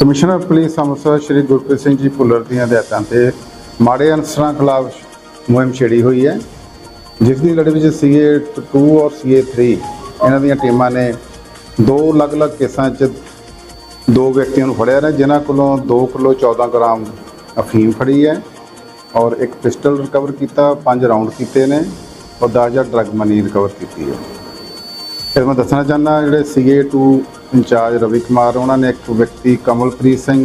Commissioner police Amritsar Shri Gurpreet Singh ji Bhullar ਦੀਆਂ ਹਦਾਇਤਾਂ ਤੇ ਮਾੜੇ ਅਨਸਰਾਂ ਖਿਲਾਫ ਮੁਹਿੰਮ ਛੇੜੀ ਹੋਈ ਹੈ, ਜਿਸ ਦੀ ਲੜੀ ਵਿੱਚ ਸੀਏ 2 ਔਰ ਸੀਏ 3 ਇਹਨਾਂ ਦੀਆਂ ਟੀਮਾਂ ਨੇ ਦੋ ਅਲੱਗ-ਅਲੱਗ ਕੇਸਾਂ 'ਚ ਦੋ ਵਿਅਕਤੀਆਂ ਨੂੰ ਫੜਿਆ ਨੇ, ਜਿਨ੍ਹਾਂ ਕੋਲੋਂ 2 ਕਿਲੋ 14 ਗ੍ਰਾਮ ਅਫੀਮ ਫੜੀ ਹੈ। ਔਰ ਇੱਕ ਪਿਸਟਲ ਰਿਕਵਰ ਕੀਤਾ ਪੰਜ ਰਾਉਂਡ ਕੀਤੇ ਨੇ ਔਰ 10000 ਡਰਗ ਮਨੀ ਰਿਕਵਰ ਕੀਤੀ ਹੈ। ਫਿਰ ਮੈਂ ਦੱਸਣਾ ਚਾਹੁੰਦਾ ਜਿਹੜੇ CA to incharge Ravi Kumar ਉਹਨਾਂ ਨੇ ਇੱਕ ਵਿਅਕਤੀ ਕਮਲਪ੍ਰੀਤ ਸਿੰਘ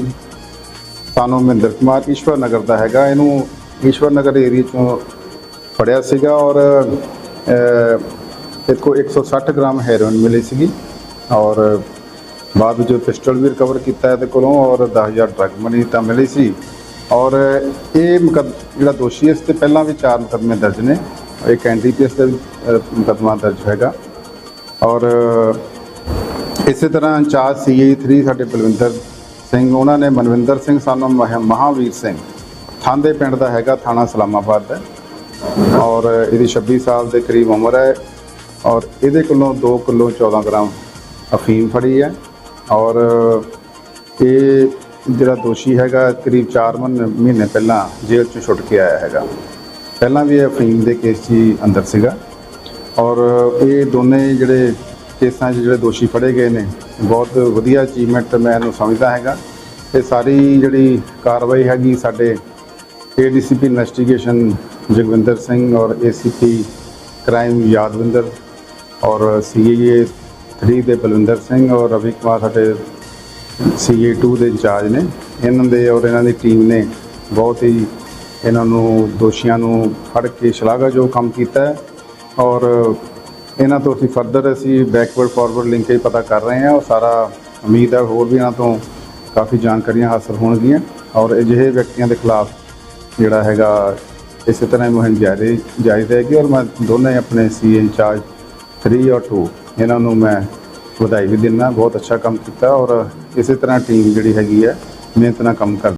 ਸਾਨੂੰ ਮਹਿੰਦਰ ਕੁਮਾਰ ਈਸ਼ਵਰ ਨਗਰ ਦਾ ਹੈਗਾ। ਇਹਨੂੰ ਈਸ਼ਵਰ ਨਗਰ ਏਰੀਆ ਚੋਂ ਫੜਿਆ ਸੀਗਾ ਔਰ ਅਹ, ਇਹਦੇ ਕੋਲ 160 ਗ੍ਰਾਮ ਹੈਰੋਇਨ ਮਿਲੀ ਸੀਗੀ ਔਰ ਬਾਅਦ ਵਿੱਚ ਪਿਸਟਲ ਵੀ ਰਿਕਵਰ ਕੀਤਾ ਇਹਦੇ ਕੋਲੋਂ ਔਰ 10000 ਡਰਗ ਮਨੀ ਤਾਂ ਮਿਲੀ ਸੀ। ਔਰ ਇਹ ਮੁਕੱਦ ਜਿਹੜਾ ਦੋਸ਼ੀ ਹੈ, ਇਸ ਤੇ ਪਹਿਲਾਂ ਵੀ ਚਾਰ ਮੁਕੱਦਮੇ ਦਰਜ ਨੇ। ਇੱਕ ਐਨਡੀਪੀਐਸ ਦਾ ਵੀ, ਅਹ, ਮੁਕੱਦਮਾ ਦਰਜ ਹੈਗਾ ਔਰ ਇਸੇ ਤਰ੍ਹਾਂ ਇੰਚਾਰਜ ਸੀਏ 3 ਸਾਡੇ ਬਲਵਿੰਦਰ ਸਿੰਘ ਉਹਨਾਂ ਨੇ ਮਨਵਿੰਦਰ ਸਿੰਘ ਸਾਨੂੰ ਮਹ- ਮਹਾਵੀਰ ਸਿੰਘ। ਥਾਂਦੇ ਪਿੰਡ ਦਾ ਹੈਗਾ ਥਾਣਾ ਸਲਾਮਾਬਾਦ ਦਾ। ਔਰ ਇਹਦੀ 26 ਸਾਲ ਦੇ ਕਰੀਬ ਉਮਰ ਹੈ। ਔਰ ਇਹਦੇ ਕੋਲੋਂ 2 ਕਿਲੋ 14 ਗ੍ਰਾਮ ਅਫੀਮ ਫੜੀ ਹੈ। ਔਰ ਇਹ ਜਿਹੜਾ ਦੋਸ਼ੀ ਹੈਗਾ, ਕਰੀਬ 4 ਮਹੀਨੇ ਪਹਿਲਾਂ ਜੇਲ੍ਹ ਚੋਂ ਛੁੱਟ ਕੇ ਆਇਆ ਹੈਗਾ। ਪਹਿਲਾਂ ਵੀ ਇਹ ਅਫੀਮ ਦੇ ਕੇਸ 'ਚ ਹੀ ਅੰਦਰ ਸੀਗਾ ਔਰ ਇਹ ਦੋਨੇ ਜਿਹੜੇ ਕੇਸਾਂ 'ਚ ਜਿਹੜੇ ਦੋਸ਼ੀ ਫੜੇ ਗਏ ਨੇ, ਬਹੁਤ ਵਧੀਆ ਅਚੀਵਮੈਂਟ ਮੈਂ ਇਹਨੂੰ ਸਮਝਦਾ ਹੈਗਾ। ਇਹ ਸਾਰੀ ਜਿਹੜੀ ਕਾਰਵਾਈ ਹੈਗੀ ਸਾਡੇ ਏਡੀਸੀਪੀ ਇਨਵੈਸਟੀਗੇਸ਼ਨ ਜਗਵਿੰਦਰ ਸਿੰਘ ਔਰ ਏਸੀਪੀ ਕ੍ਰਾਈਮ ਯਾਦਵਿੰਦਰ ਔਰ ਸੀਏ 3 ਦੇ ਬਲਵਿੰਦਰ ਸਿੰਘ ਔਰ ਰਵੀ ਕੁਮਾਰ ਸਾਡੇ ਸੀਏ 2 ਦੇ ਇੰਚਾਰਜ ਨੇ। ਇਹਨਾਂ ਦੇ ਔਰ ਇਹਨਾਂ ਦੀ ਟੀਮ ਨੇ ਬਹੁਤ ਹੀ ਇਹਨਾਂ ਨੂੰ, ਦੋਸ਼ੀਆਂ ਨੂੰ ਫੜ ਕੇ ਸ਼ਲਾਘਾਯੋਗ ਕੰਮ ਕੀਤਾ ਹੈ। ਔਰ ਇਹਨਾਂ ਤੋਂ ਅਸੀਂ ਫਰਦਰ ਅਸੀਂ ਬੈਕਵਰਡ ਫਾਰਵਰਡ ਲਿੰਕੇਜ ਪਤਾ ਕਰ ਰਹੇ ਹਾਂ। ਔਰ ਸਾਰਾ ਉਮੀਦ ਹੈ ਹੋਰ ਵੀ ਇਹਨਾਂ ਤੋਂ ਕਾਫੀ ਜਾਣਕਾਰੀਆਂ ਹਾਸਲ ਹੋਣਗੀਆਂ। ਔਰ ਅਜਿਹੇ ਵਿਅਕਤੀਆਂ ਦੇ ਖਿਲਾਫ ਜਿਹੜਾ ਹੈਗਾ ਇਸੇ ਤਰ੍ਹਾਂ ਹੀ ਮੁਹਿੰਮ ਜਾਰੀ ਜਾਰੀ ਰਹੇਗੀ। ਔਰ ਮੈਂ ਦੋਨੇ ਆਪਣੇ ਸੀ ਇੰਚਾਰਜ 3 ਔਰ 2 ਇਹਨਾਂ ਨੂੰ ਮੈਂ ਵਧਾਈ ਵੀ ਦਿੰਦਾ, ਬਹੁਤ ਅੱਛਾ ਕੰਮ ਕੀਤਾ ਔਰ ਇਸੇ ਤਰ੍ਹਾਂ ਟੀਮ ਜਿਹੜੀ ਹੈਗੀ ਹੈ, ਮਿਹਨਤ ਨਾਲ ਕੰਮ ਕਰ